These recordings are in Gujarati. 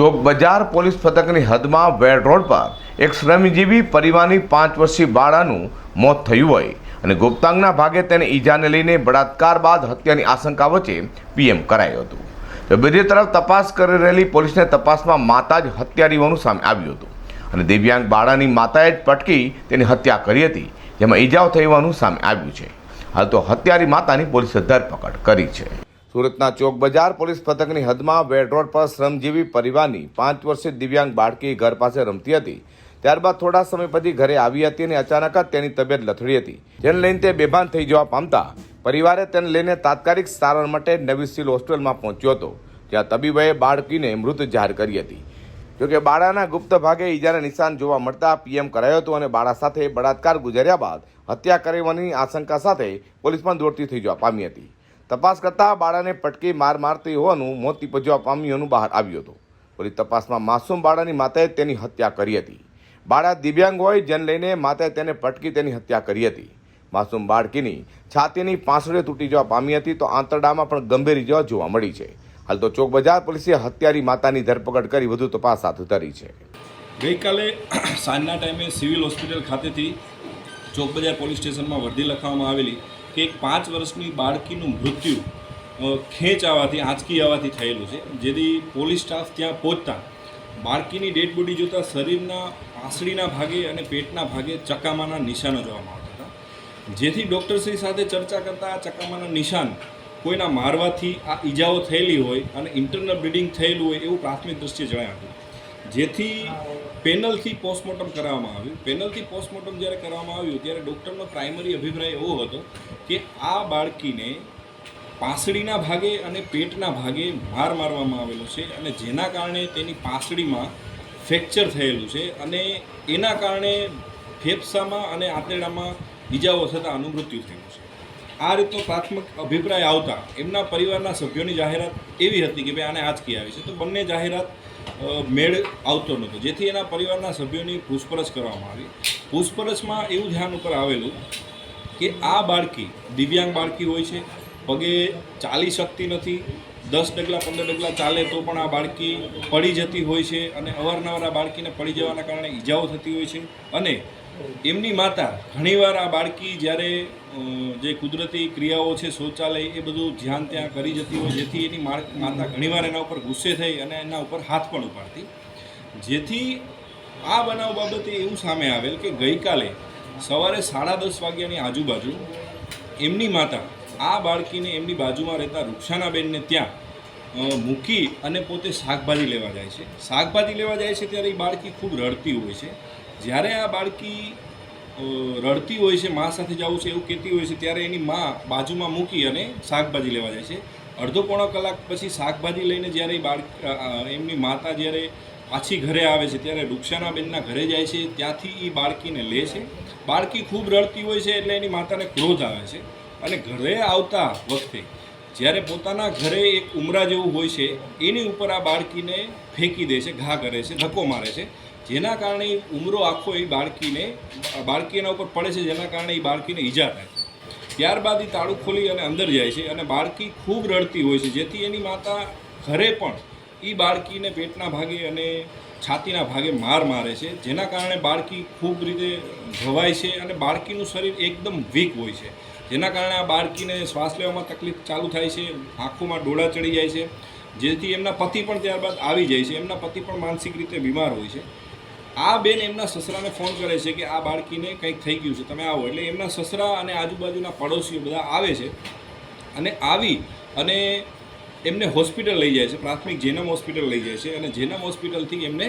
ચોક બજાર પોલીસ પથકની હદમાં વેડ રોડ પર એક શ્રમજીવી પરિવારની પાંચ વર્ષીય બાળાનું મોત થયું હોય અને ગુપ્તાંગના ભાગે તેને ઈજાને લઈને બળાત્કાર બાદ હત્યાની આશંકા વચ્ચે પીએમ કરાયું હતું. તો બીજી તરફ તપાસ કરી રહેલી પોલીસને તપાસમાં માતા જ હત્યારી હોવાનું સામે આવ્યું હતું. અને દિવ્યાંગ બાળાની માતાએ જ પટકી તેની હત્યા કરી હતી, જેમાં ઈજાઓ થઈ હોવાનું સામે આવ્યું છે. હાલ તો હત્યારી માતાની પોલીસે ધરપકડ કરી છે. સુરતના ચોક બજાર પોલીસ પથકની હદમાં વેડ રોડ પર શ્રમજીવી પરિવારની પાંચ વર્ષીય દિવ્યાંગ બાળકી ઘર પાસે રમતી હતી. ત્યારબાદ થોડા સમય પછી ઘરે આવી હતી અને અચાનક જ તેની તબિયત લથડી હતી. જેને લઈને તે બેભાન થઈ જવા પામતા પરિવારે તેને લઈને તાત્કાલિક સારવાર માટે નવી સિવિલ હોસ્પિટલમાં પહોંચ્યો હતો, જ્યાં તબીબોએ બાળકીને મૃત જાહેર કરી હતી. જોકે બાળાના ગુપ્ત ભાગે ઈજાના નિશાન જોવા મળતા પીએમ કરાયો હતો અને બાળા સાથે બળાત્કાર ગુજાર્યા બાદ હત્યા કરવાની આશંકા સાથે પોલીસ પણ દોડતી થઈ જવા પામી હતી. તપાસ કરતા બાળાને પટકી માર મારતી હોવાનું મોત નીપજવા પામ્યું હોવાનું બહાર આવ્યું હતું. પોલીસ તપાસમાં માસૂમ બાળાની માતાએ તેની હત્યા કરી હતી. બાળા દિવ્યાંગ હોય જેને લઈને માતાએ તેને પટકી તેની હત્યા કરી હતી. માસૂમ બાળકીની છાતીની પાંસળે તૂટી જવા પામી હતી તો આંતરડામાં પણ ગંભીર ઇજાઓ જોવા મળી છે. હાલ તો ચોક બજાર પોલીસે હત્યારી માતાની ધરપકડ કરી વધુ તપાસ હાથ ધરી છે. ગઈકાલે સાંજના ટાઈમે સિવિલ હોસ્પિટલ ખાતેથી ચોક બજાર પોલીસ સ્ટેશનમાં વર્દી લખવામાં આવેલી કે એક પાંચ વર્ષની બાળકીનું મૃત્યુ ખેંચ આવવાથી, આંચકી આવવાથી થયેલું છે. જેથી પોલીસ સ્ટાફ ત્યાં પહોંચતા, બાળકીની ડેડ બોડી જોતાં શરીરના આંસળીના ભાગે અને પેટના ભાગે ચકામાના નિશાનો જોવામાં આવતા હતા. જેથી ડૉક્ટરશ્રી સાથે ચર્ચા કરતાં આ ચકામાના નિશાન કોઈના મારવાથી આ ઈજાઓ થયેલી હોય અને ઇન્ટરનલ બ્લીડિંગ થયેલું હોય એવું પ્રાથમિક દ્રષ્ટિએ જણાવ્યું હતું. જેથી પેનલથી પોસ્ટમોર્ટમ કરાવવામાં આવ્યું. પેનલથી પોસ્ટમોર્ટમ જ્યારે કરવામાં આવ્યું, ત્યારે ડૉક્ટરનો પ્રાઇમરી અભિપ્રાય એવો હતો કે આ બાળકીને પાસડીના ભાગે અને પેટના ભાગે માર મારવામાં આવેલો છે અને જેના કારણે તેની પાસડીમાં ફ્રેક્ચર થયેલું છે અને એના કારણે ફેફસામાં અને આંતરડામાં ઈજાઓ થતાં મૃત્યુ થયું છે. આ રીતનો પ્રાથમિક અભિપ્રાય આવતા એમના પરિવારના સભ્યોની જાહેરાત એવી હતી કે ભાઈ આને આંચકી આવી છે. તો બંને જાહેરાત મેળ આવતો નહોતો. જેથી એના પરિવારના સભ્યોની પૂછપરછ કરવામાં આવી. પૂછપરછમાં એવું ધ્યાન ઉપર આવેલું કે આ બાળકી, દિવ્યાંગ બાળકી હોય છે, પગે ચાલી શકતી નથી, દસ ડગલા, પંદર ડગલા ચાલે તો પણ આ બાળકી પડી જતી હોય છે અને અવારનવાર આ બાળકીને પડી જવાના કારણે ઈજાઓ થતી હોય છે અને એમની માતા ઘણીવાર આ બાળકી જ્યારે જે કુદરતી ક્રિયાઓ છે, શૌચાલય એ બધું ધ્યાન ત્યાં કરી જતી હોય, જેથી એની માતા ઘણીવાર એના ઉપર ગુસ્સે થઈ અને એના ઉપર હાથ પણ ઉપાડતી. જેથી આ બનાવ બાબતે એવું સામે આવેલ કે ગઈકાલે સવારે સાડા દસ વાગ્યાની આજુબાજુ એમની માતા આ બાળકીને એમની બાજુમાં રહેતા રૂક્ષાનાબેનને ત્યાં મૂકી અને પોતે શાકભાજી લેવા જાય છે. શાકભાજી લેવા જાય છે ત્યારે એ બાળકી ખૂબ રડતી હોય છે. જ્યારે આ બાળકી રડતી હોય છે, મા સાથે જવું છે એવું કહેતી હોય છે, ત્યારે એની મા બાજુમાં મૂકી અને શાકભાજી લેવા જાય છે. અડધો પોણો કલાક પછી શાકભાજી લઈને જ્યારે એ બાળ એમની માતા જ્યારે પાછી ઘરે આવે છે, ત્યારે રૂક્ષાનાબેનના ઘરે જાય છે, ત્યાંથી એ બાળકીને લે છે. બાળકી ખૂબ રડતી હોય છે એટલે એની માતાને ક્રોધ આવે છે. અને ઘરે આવતા વખતે જ્યારે પોતાના ઘરે એક ઉમરા જેવું હોય છે, એની ઉપર આ બાળકીને ફેંકી દે છે, ઘા કરે છે, ધક્કો મારે છે. જેના કારણે ઉમરો આખો એ બાળકીને બાળકી એના ઉપર પડે છે, જેના કારણે એ બાળકીને ઈજા થાય છે. ત્યારબાદ એ તાળું ખોલી અને અંદર જાય છે અને બાળકી ખૂબ રડતી હોય છે, જેથી એની માતા ઘરે પણ એ બાળકીને પેટના ભાગે અને છાતીના ભાગે માર મારે છે, જેના કારણે બાળકી ખૂબ રીતે ઘવાય છે અને બાળકીનું શરીર એકદમ વીક હોય છે. જેના કારણે આ બાળકીને શ્વાસ લેવામાં તકલીફ ચાલુ થાય છે, આંખોમાં ડોળા ચડી જાય છે, જેથી એમના પતિ પણ ત્યારબાદ આવી જાય છે, એમના પતિ પણ માનસિક રીતે બીમાર હોય છે. આ બેન એમના સસરાને ફોન કરે છે કે આ બાળકીને કંઈક થઈ ગયું છે, તમે આવો. એટલે એમના સસરા અને આજુબાજુના પડોશીઓ બધા આવે છે અને આવી અને એમને હોસ્પિટલ લઈ જાય છે પ્રાથમિક જેનમ હોસ્પિટલ લઈ જાય છે અને જેનમ હોસ્પિટલથી એમને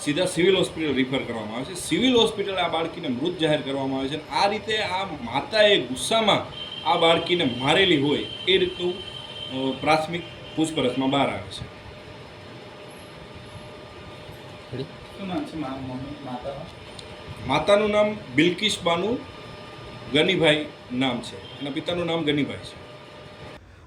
સીધા સિવિલ હોસ્પિટલ રિફર કરવામાં આવે છે. સિવિલ હોસ્પિટલ આ બાળકીને મૃત જાહેર કરવામાં આવે છે આ રીતે આ માતાએ ગુસ્સામાં આ બાળકીને મારેલી હોય એ રીતનું પ્રાથમિક પૂછપરછમાં બહાર આવે છે. માતાનું? માતાનું નામ બિલકિશ બાનુ ગનીભાઈ નામ છે. એના પિતાનું નામ ગનીભાઈ છે.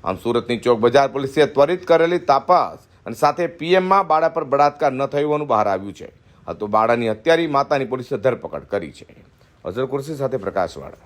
આમ સુરતની ચોક બજાર પોલીસે ત્વરિત કરેલી તપાસ અને સાથે પીએમમાં બાળા પર બળાત્કાર ન થયો હોવાનું બહાર આવ્યું છે. આ તો બાળાની હત્યારી માતાની પોલીસે ધરપકડ કરી છે. અઝર કુર્સી સાથે પ્રકાશવાળા.